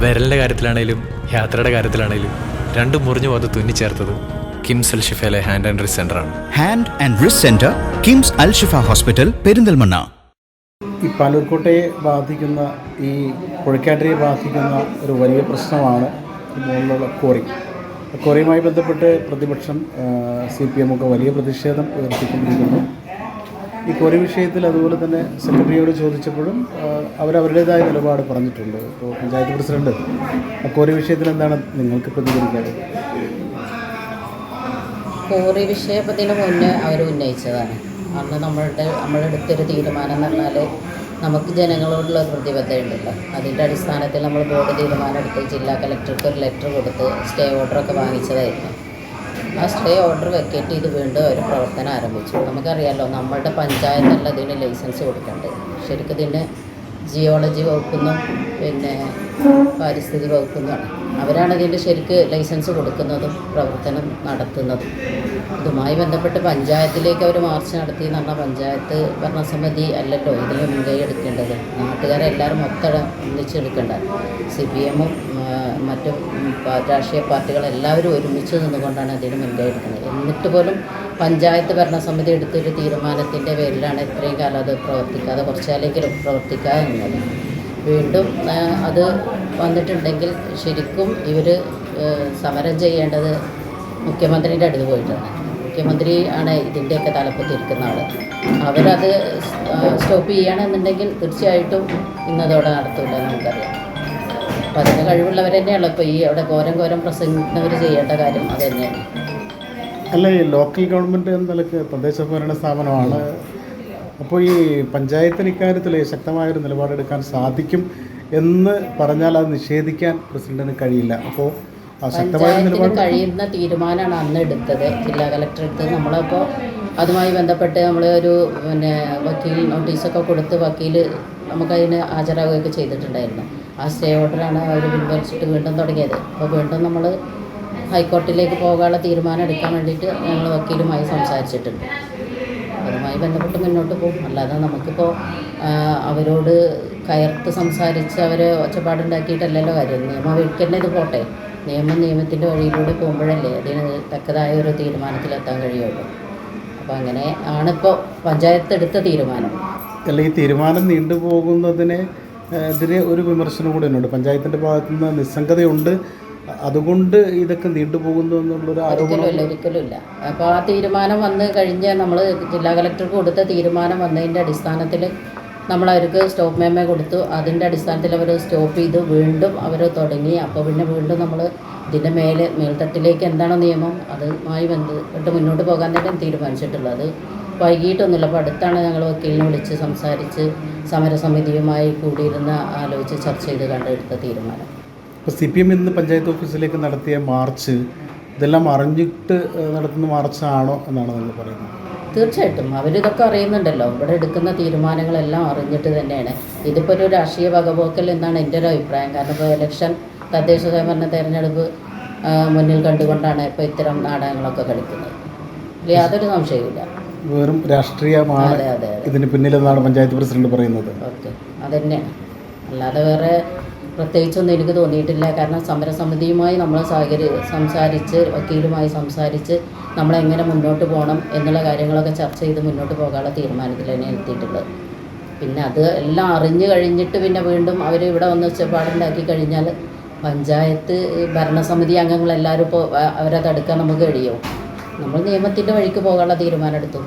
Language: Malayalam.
വിരലിന്റെ കാര്യത്തിലാണേലും യാത്രയുടെ കാര്യത്തിലാണേലും രണ്ടും മുറിഞ്ഞു പോകാതെ തുന്നിച്ചേർത്തത് കിംസ് അൽ ഷിഫയിലെ ഹാൻഡ് ആൻഡ് റിസ് ആണ്. Hand and wrist centre KIMS Al Shifa hospital Perinthalmanna. ഈ പാലൂർക്കോട്ടയെ ബാധിക്കുന്ന ഈ പുഴക്കാട്ടിയെ ബാധിക്കുന്ന ഒരു വലിയ പ്രശ്നമാണ് മുകളിലുള്ള കോറി കോറിയുമായി ബന്ധപ്പെട്ട് പ്രതിപക്ഷം സി പി എമ്മൊക്കെ ഒക്കെ വലിയ പ്രതിഷേധം ഉയർത്തിക്കൊണ്ടിരിക്കുന്നു. ഈ കോറി വിഷയത്തിൽ അതുപോലെ തന്നെ സെക്രട്ടറിയോട് ചോദിച്ചപ്പോഴും അവരവരുടേതായ നിലപാട് പറഞ്ഞിട്ടുണ്ട്. ഇപ്പോൾ പഞ്ചായത്ത് പ്രസിഡന്റ് ആ കോറി വിഷയത്തിൽ എന്താണ് നിങ്ങൾക്ക് പ്രതികരിക്കാറ്? കോറി വിഷയത്തിന് മുന്നേ അവർ ഉന്നയിച്ചതാണ്. അന്ന് നമ്മളുടെ നമ്മളെടുത്തൊരു തീരുമാനം എന്ന് പറഞ്ഞാൽ നമുക്ക് ജനങ്ങളോടുള്ള പ്രതിബദ്ധതയുണ്ടല്ലോ. അതിന്റെ അടിസ്ഥാനത്തിൽ നമ്മൾ ബോർഡ് തീരുമാനം എടുത്ത് ജില്ലാ കലക്ടർക്ക് ഒരു ലെറ്റർ കൊടുത്ത് സ്റ്റേ ഓർഡറൊക്കെ വാങ്ങിച്ചതായിരുന്നു. ആ സ്റ്റേ ഓർഡർ വെക്കേറ്റ് ചെയ്ത് വീണ്ടും ഒരു പ്രവർത്തനം ആരംഭിച്ചു. നമുക്കറിയാമല്ലോ നമ്മളുടെ പഞ്ചായത്തല്ല ഇതിന് ലൈസൻസ് കൊടുക്കേണ്ടത്. ശരിക്കും ഇതിന് ജിയോളജി വകുപ്പെന്നും പിന്നെ പാരിസ്ഥിതിക വകുപ്പെന്നുമാണ്. അവരാണ് ഇതിന്റെ ശരിക്ക് ലൈസൻസ് കൊടുക്കുന്നതും പ്രവർത്തനം നടത്തുന്നതും. ഇതുമായി ബന്ധപ്പെട്ട് പഞ്ചായത്തിലേക്ക് അവർ മാർച്ച് നടത്തി എന്ന് പറഞ്ഞാൽ പഞ്ചായത്ത് ഭരണസമിതി അല്ലല്ലോ ഇതിൽ മുൻകൈ എടുക്കേണ്ടത്. നാട്ടുകാരെല്ലാവരും മൊത്തം ഒന്നിച്ചെടുക്കേണ്ട സി പി എമ്മും മറ്റു രാഷ്ട്രീയ പാർട്ടികളെല്ലാവരും ഒരുമിച്ച് നിന്നുകൊണ്ടാണ് അതിന് മുൻകൈ എടുക്കുന്നത്. എന്നിട്ട് പോലും പഞ്ചായത്ത് ഭരണസമിതി എടുത്തൊരു തീരുമാനത്തിന്റെ പേരിലാണ് ഇത്രയും കാലം അത് പ്രവർത്തിക്കാതെ കുറച്ചാലെങ്കിലും പ്രവർത്തിക്കുക എന്നത് വീണ്ടും അത് വന്നിട്ടുണ്ടെങ്കിൽ ശരിക്കും ഇവർ സമരം ചെയ്യേണ്ടത് മുഖ്യമന്ത്രിയുടെ അടുത്ത് പോയിട്ടാണ്. മുഖ്യമന്ത്രി ആണ് ഇതിന്റെയൊക്കെ തലപ്പത്തിരിക്കുന്ന ആൾ അവരത് സ്റ്റോപ്പ് ചെയ്യുകയാണെന്നുണ്ടെങ്കിൽ തീർച്ചയായിട്ടും ഇന്നതോടെ നടത്തില്ല നമുക്കറിയാം. അപ്പം അതിന് കഴിവുള്ളവർ ഇപ്പോൾ ഈ അവിടെ ഘോരം ഘോരം പ്രസംഗിക്കുന്നവർ ചെയ്യേണ്ട കാര്യം അത് തന്നെയാണ്. അല്ല ഈ ലോക്കൽ ഗവൺമെന്റ് എന്ന നിലയ്ക്ക് തദ്ദേശ ഭരണ സ്ഥാപനമാണ്. അപ്പോൾ ഈ പഞ്ചായത്തിന് ഇക്കാര്യത്തിൽ ശക്തമായൊരു നിലപാടെടുക്കാൻ സാധിക്കും എന്ന് പറഞ്ഞാൽ അത് നിഷേധിക്കാൻ പ്രസിഡന്റിന് കഴിയില്ല. അപ്പോൾ പഞ്ചായത്തിന് കഴിയുന്ന തീരുമാനമാണ് അന്ന് എടുത്തത്. ജില്ലാ കലക്ടർ എടുത്ത് നമ്മളപ്പോൾ അതുമായി ബന്ധപ്പെട്ട് നമ്മൾ ഒരു പിന്നെ വക്കീൽ നോട്ടീസൊക്കെ കൊടുത്ത് വക്കീൽ നമുക്കതിന് ഹാജരാകുകയൊക്കെ ചെയ്തിട്ടുണ്ടായിരുന്നു. ആ സ്റ്റേ ഓർഡറാണ് അവർ പിൻവലിച്ചിട്ട് വീണ്ടും തുടങ്ങിയത്. അപ്പോൾ വീണ്ടും നമ്മൾ ഹൈക്കോർട്ടിലേക്ക് പോകാനുള്ള തീരുമാനം എടുക്കാൻ വേണ്ടിയിട്ട് ഞങ്ങൾ വക്കീലുമായി സംസാരിച്ചിട്ടുണ്ട്. അതുമായി ബന്ധപ്പെട്ട് മുന്നോട്ട് പോകും. അല്ലാതെ നമുക്കിപ്പോൾ അവരോട് കയർത്ത് സംസാരിച്ച് അവർ ഒച്ചപ്പാടുണ്ടാക്കിയിട്ടല്ലല്ലോ കാര്യം. നിയമം വഴിക്ക് തന്നെ ഇത് പോട്ടെ. നിയമം നിയമത്തിന്റെ വഴിയിലൂടെ പോകുമ്പോഴല്ലേ അതിന് തക്കതായ ഒരു തീരുമാനത്തിലെത്താൻ കഴിയുള്ളൂ. അപ്പോൾ അങ്ങനെ ആണിപ്പോൾ പഞ്ചായത്ത് എടുത്ത തീരുമാനം. അല്ല ഈ തീരുമാനം നീണ്ടുപോകുന്നതിനെ എതിരെ ഒരു വിമർശനം കൂടെ ഉണ്ട്. പഞ്ചായത്തിന്റെ ഭാഗത്തുനിന്ന് നിസ്സംഗതയുണ്ട്. അതുകൊണ്ട് ഇതൊക്കെ നീണ്ടുപോകുന്നു എന്നുള്ളൊരു ആരോപണമില്ല ഒരിക്കലും ഇല്ല അപ്പോൾ ആ തീരുമാനം വന്ന് കഴിഞ്ഞ് നമ്മൾ ജില്ലാ കളക്ടർക്ക് കൊടുത്ത തീരുമാനം വന്നതിന്റെ അടിസ്ഥാനത്തിൽ നമ്മൾ അവർക്ക് സ്റ്റോപ്പ് മേമ കൊടുത്തു. അതിന്റെ അടിസ്ഥാനത്തിൽ അവർ സ്റ്റോപ്പ് ചെയ്തു വീണ്ടും അവർ തുടങ്ങി. അപ്പോൾ പിന്നെ വീണ്ടും നമ്മൾ ഇതിന്റെ മേലെ മേൽത്തട്ടിലേക്ക് എന്താണോ നിയമം? അതുമായി ബന്ധപ്പെട്ട് മുന്നോട്ട് പോകാൻ തന്നെ തീരുമാനിച്ചിട്ടുള്ളത്. വൈകിട്ടൊന്നുമില്ല. അപ്പോൾ അടുത്താണ് ഞങ്ങൾ വക്കീലിനെ വിളിച്ച് സംസാരിച്ച് സമരസമിതിയുമായി കൂടിയിരുന്ന് ആലോചിച്ച് ചർച്ച ചെയ്ത് കണ്ടെടുത്ത തീരുമാനം. ഇപ്പോൾ സി പി എം ഇന്ന് പഞ്ചായത്ത് ഓഫീസിലേക്ക് നടത്തിയ മാർച്ച് ഇതെല്ലാം അറിഞ്ഞിട്ട് നടത്തുന്ന മാർച്ചാണോ എന്നാണ് നിങ്ങൾ പറയുന്നത്? തീർച്ചയായിട്ടും. അവരിതൊക്കെ അറിയുന്നുണ്ടല്ലോ. ഇവിടെ എടുക്കുന്ന തീരുമാനങ്ങളെല്ലാം അറിഞ്ഞിട്ട് തന്നെയാണ്. ഇതിപ്പോൾ ഒരു രാഷ്ട്രീയ വകപോക്കൽ എന്നാണ് എന്റെ ഒരു അഭിപ്രായം. കാരണം ഇപ്പോൾ ഇലക്ഷൻ തദ്ദേശ സ്വയംഭരണ തെരഞ്ഞെടുപ്പ് മുന്നിൽ കണ്ടുകൊണ്ടാണ് ഇപ്പോൾ ഇത്തരം നാടകങ്ങളൊക്കെ കളിക്കുന്നത്. യാതൊരു സംശയവുമില്ല. വെറും രാഷ്ട്രീയമാണ് ഇതിന് പിന്നിലെന്നാണ് പഞ്ചായത്ത് പ്രസിഡന്റ് പറയുന്നത്. ഓക്കെ. അതന്നെയാണ്. അല്ലാതെ വേറെ പ്രത്യേകിച്ചൊന്നും എനിക്ക് തോന്നിയിട്ടില്ല. കാരണം സമരസമിതിയുമായി നമ്മൾ സഹകരി സംസാരിച്ച് വക്കീലുമായി സംസാരിച്ച് നമ്മളെങ്ങനെ മുന്നോട്ട് പോകണം എന്നുള്ള കാര്യങ്ങളൊക്കെ ചർച്ച ചെയ്ത് മുന്നോട്ട് പോകാനുള്ള തീരുമാനത്തിൽ തന്നെ എത്തിയിട്ടുള്ളത്. പിന്നെ അത് എല്ലാം അറിഞ്ഞു കഴിഞ്ഞിട്ട് പിന്നെ വീണ്ടും അവർ ഇവിടെ വന്ന് ഒച്ചപ്പാടുണ്ടാക്കി കഴിഞ്ഞാൽ പഞ്ചായത്ത് ഭരണസമിതി അംഗങ്ങളെല്ലാവരും ഇപ്പോൾ അവരത് നമുക്ക് കഴിയുമോ? നമ്മൾ നിയമത്തിന്റെ വഴിക്ക് പോകാനുള്ള തീരുമാനം എടുത്തു.